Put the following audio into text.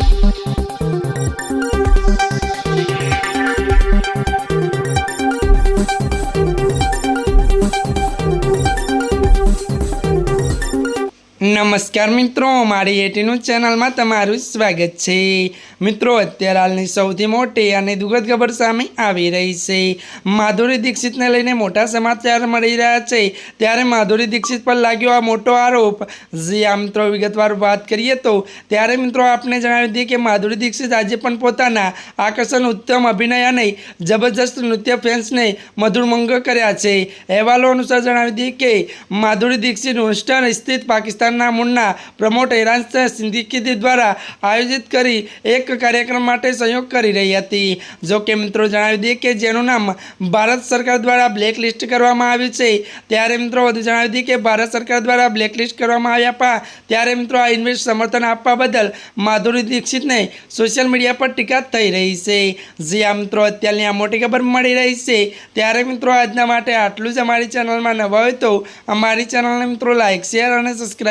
thank you નમસ્કાર મિત્રો, મારી એટીનું ચેનલમાં તમારું સ્વાગત છે. મિત્રો, અત્યારે હાલની સૌથી મોટી અને દુઃખદ ખબર સામે આવી રહી છે. માધુરી દીક્ષિતને લઈને મોટા સમાચાર મળી રહ્યા છે. ત્યારે માધુરી દીક્ષિત પર લાગ્યો આ મોટો આરોપ. જે આ મિત્રો, વિગતવાર વાત કરીએ તો, ત્યારે મિત્રો આપને જણાવી દઈએ કે માધુરી દીક્ષિત આજે પણ પોતાના આકર્ષણ, ઉત્તમ અભિનય અને જબરજસ્ત નૃત્ય ફેન્સને મધુરમંગ કર્યા છે. અહેવાલો અનુસાર જણાવી દઈએ કે, માધુરી દીક્ષિત હોસ્ટન સ્થિત પાકિસ્તાનના મૂળના પ્રમોટ હેરાન સિંધિકી દ્વારા આયોજિત કરી એક કાર્યક્રમ માટે સહયોગ કરી રહી હતી. જો કે મિત્રો જણાવી દઈએ કે જેનું નામ ભારત સરકાર દ્વારા બ્લેક લિસ્ટ કરવામાં આવ્યું છે. ત્યારે મિત્રો વધુ જણાવી દઈએ કે ભારત સરકાર દ્વારા બ્લેક લિસ્ટ કરવામાં આવ્યા પા ત્યારે મિત્રો આ ઇન્વેસ્ટ સમર્થન આપવા બદલ માધુરી દીક્ષિતને સોશિયલ મીડિયા પર ટીકા થઈ રહી છે. જે આ મિત્રો, અત્યારની આ મોટી ખબર મળી રહી છે. ત્યારે મિત્રો આજના માટે આટલું જ અમારી ચેનલમાં નવા હોય તો અમારી ચેનલને મિત્રો લાઇક શેર અને